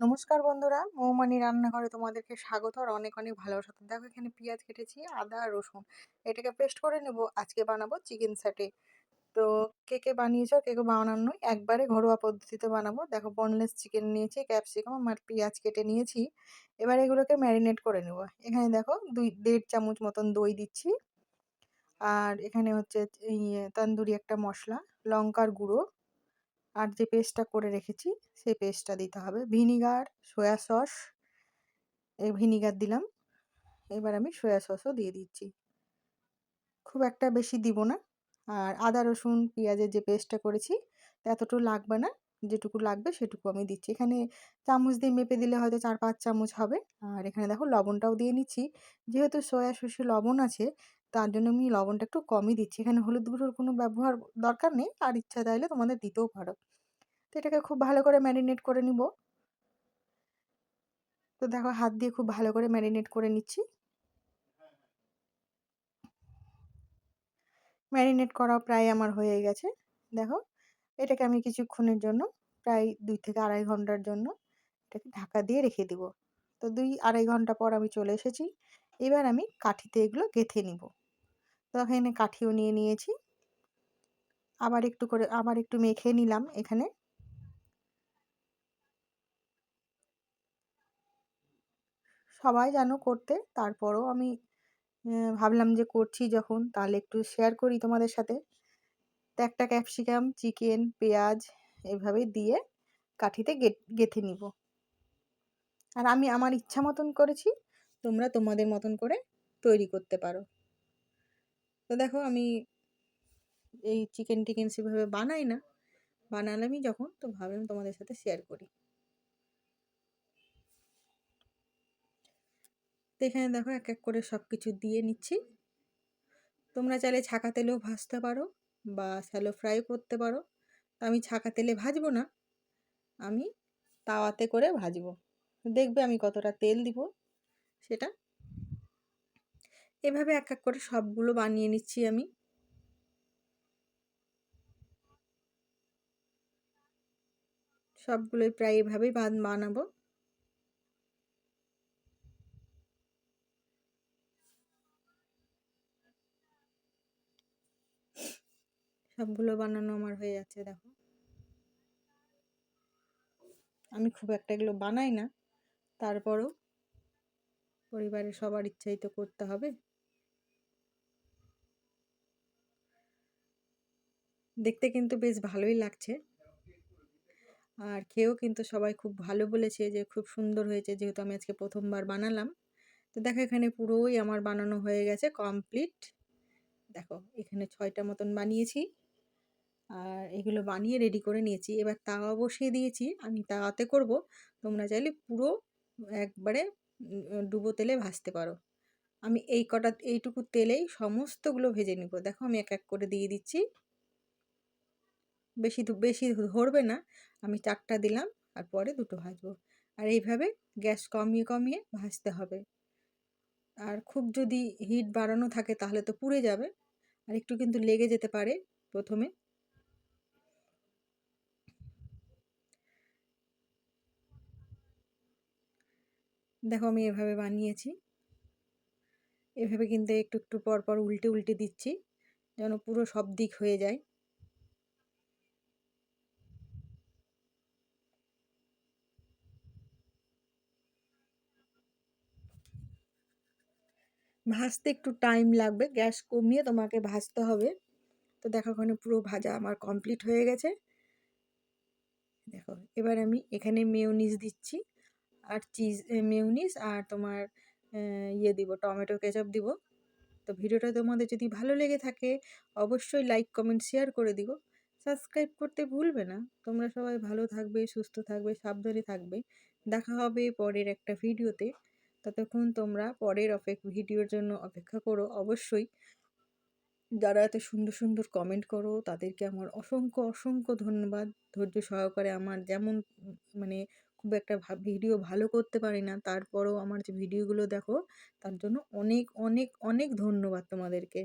নমস্কার বন্ধুরা, মৌমানি রান্নাঘরে তোমাদেরকে স্বাগত আর অনেক অনেক ভালোবাসা। দেখো এখানে পেঁয়াজ কেটেছি, আদা আর রসুন। এটাকে পেস্ট করে নেব, আজকে বানাবো চিকেন স্যাটে তো কে কে বানিয়েছ কে কে বানানো নয়, একবারে ঘরোয়া পদ্ধতিতে বানাবো। দেখো বনলেস চিকেন নিয়েছি ক্যাপসিকাম আর পেঁয়াজ কেটে নিয়েছি। এবার এগুলোকে ম্যারিনেট করে নেব। এখানে দেখো দুই, দেড় চামচ মতন দই দিচ্ছি। আর এখানে হচ্ছে তন্দুরি একটা মশলা, লঙ্কার গুঁড়ো। আর যে পেস্টটা করে রেখেছি, সেই পেস্টটা দিতে হবে। ভিনিগার, সয়া সস এই ভিনিগার দিলাম। এবার আমি সয়া সসও দিয়ে দিচ্ছি। খুব একটা বেশি দিব না। আর আদা, রসুন, পেঁয়াজের যে পেস্টটা করেছি এতটুকু লাগবে না। যেটুকু লাগবে সেটুকু আমি দিচ্ছি। এখানে চামচ দিয়ে মেপে দিলে হয়তো চার পাঁচ চামচ হবে। আর এখানে দেখো লবণটাও দিয়ে নিচ্ছি। যেহেতু সয়া সসে লবণ আছে তার জন্য আমি লবণটা একটু কমই দিচ্ছি। এখানে হলুদ গুঁড়োর কোনো ব্যবহার দরকার নেই। আর ইচ্ছা চাইলে তোমাদের দিতেও পারো। তো এটাকে খুব ভালো করে ম্যারিনেট করে নিব। তো দেখো হাত দিয়ে খুব ভালো করে ম্যারিনেট করে নিচ্ছি। ম্যারিনেট করা প্রায় আমার হয়ে গেছে। দেখো, এটাকে আমি কিছুক্ষণের জন্য, প্রায় দুই থেকে আড়াই ঘণ্টার জন্য এটাকে ঢাকা দিয়ে রেখে দিব। তো দুই আড়াই ঘণ্টা পর আমি চলে এসেছি। এবার আমি কাঠিতে এগুলো গেথে নিব। তো এখানে কাঠিও নিয়ে নিয়েছি। আবার একটু করে, আবার একটু মেখে নিলাম এখানে। সবাই জানো করতে, তারপরও আমি ভাবলাম যে করছি যখন, তাহলে একটু শেয়ার করি তোমাদের সাথে। তো একটা ক্যাপসিকাম চিকেন পেঁয়াজ, এভাবে দিয়ে কাঠিতে গেঁথে নিব। আর আমি আমার ইচ্ছা মতন করেছি, তোমরা তোমাদের মতন করে তৈরি করতে পারো। তো দেখো আমি এই চিকেন টিকেন সেভাবে বানাই না। বানালামই যখন, তো ভাবলাম তোমাদের সাথে শেয়ার করি। তো এখানে দেখো এক এক করে সব কিছু দিয়ে নিচ্ছি। তোমরা চাইলে ছাকা তেলেও ভাজতে পারো বা স্যালো ফ্রাই করতে পারো। তো আমি ছাকা তেলে ভাজবো না, আমি তাওয়াতে করে ভাজবো। দেখবে আমি কতটা তেল দিব সেটা এভাবে এক এক করে সবগুলো বানিয়ে নিচ্ছি আমি। সবগুলোই প্রায় এভাবেই বানাবো। সবগুলো বানানো আমার হয়ে যাচ্ছে, দেখো। আমি খুব একটা এগুলো বানাই না। তারপরও পরিবারের সবার ইচ্ছাই তো করতে হবে। দেখতে কিন্তু বেশ ভালোই লাগছে। আর খেয়েও কিন্তু সবাই খুব ভালো বলেছে যে, খুব সুন্দর হয়েছে যেহেতু আমি আজকে প্রথমবার বানালাম। তো দেখো এখানে পুরোই আমার বানানো হয়ে গেছে কমপ্লিট দেখো এখানে ছয়টা মতন বানিয়েছি। আর এগুলো বানিয়ে রেডি করে নিয়েছি। এবার তাওয়া বসিয়ে দিয়েছি। আমি তাওয়াতে করব। তোমরা চাইলে পুরো একবারে ডুবো তেলে ভাজতে পারো। আমি এই কটা, এইটুকু তেলেই সমস্তগুলো ভেজে নিব। দেখো আমি এক এক করে দিয়ে দিচ্ছি। বেশি বেশি ধরবে না। আমি চারটা দিলাম, আর পরে দুটো ভাজবো। আর এইভাবে গ্যাস কমিয়ে কমিয়ে ভাজতে হবে। আর খুব যদি হিট বাড়ানো থাকে তাহলে তো পুড়ে যাবে। আর একটু কিন্তু লেগে যেতে পারে প্রথমে। দেখো আমি এভাবে বানিয়েছি। এভাবে কিন্তু একটু একটু পর পর উল্টে উল্টে দিচ্ছি। যেন পুরো সব দিক হয়ে যায়। ভাজতে একটু টাইম লাগবে, গ্যাস কমিয়ে তোমাকে ভাজতে হবে। তো দেখো ওখানে পুরো ভাজা আমার কমপ্লিট হয়ে গেছে। দেখো, এবার আমি এখানে মেয়নিজ দিচ্ছি। আর চিজ মেউনিস আর তোমার ইয়ে দিব, টমেটো কেচাপ দিব। তো ভিডিওটা তোমাদের যদি ভালো লেগে থাকে, অবশ্যই লাইক, কমেন্ট, শেয়ার করে দিও। সাবস্ক্রাইব করতে ভুলবে না। তোমরা সবাই ভালো থাকবে, সুস্থ থাকবে, সাবধানে থাকবে। দেখা হবে পরের একটা ভিডিওতে। ততক্ষণ তোমরা পরের অপেক ভিডিওর জন্য অপেক্ষা করো। অবশ্যই যারা এত সুন্দর সুন্দর কমেন্ট করো, তাদেরকে আমার অসংখ্য অসংখ্য ধন্যবাদ। ধৈর্য সহকারে আমার যেমন মানে খুব একটা ভিডিও ভালো করতে পারি না, তারপরেও আমার যে ভিডিওগুলো দেখো, তার জন্য অনেক অনেক অনেক ধন্যবাদ তোমাদেরকে।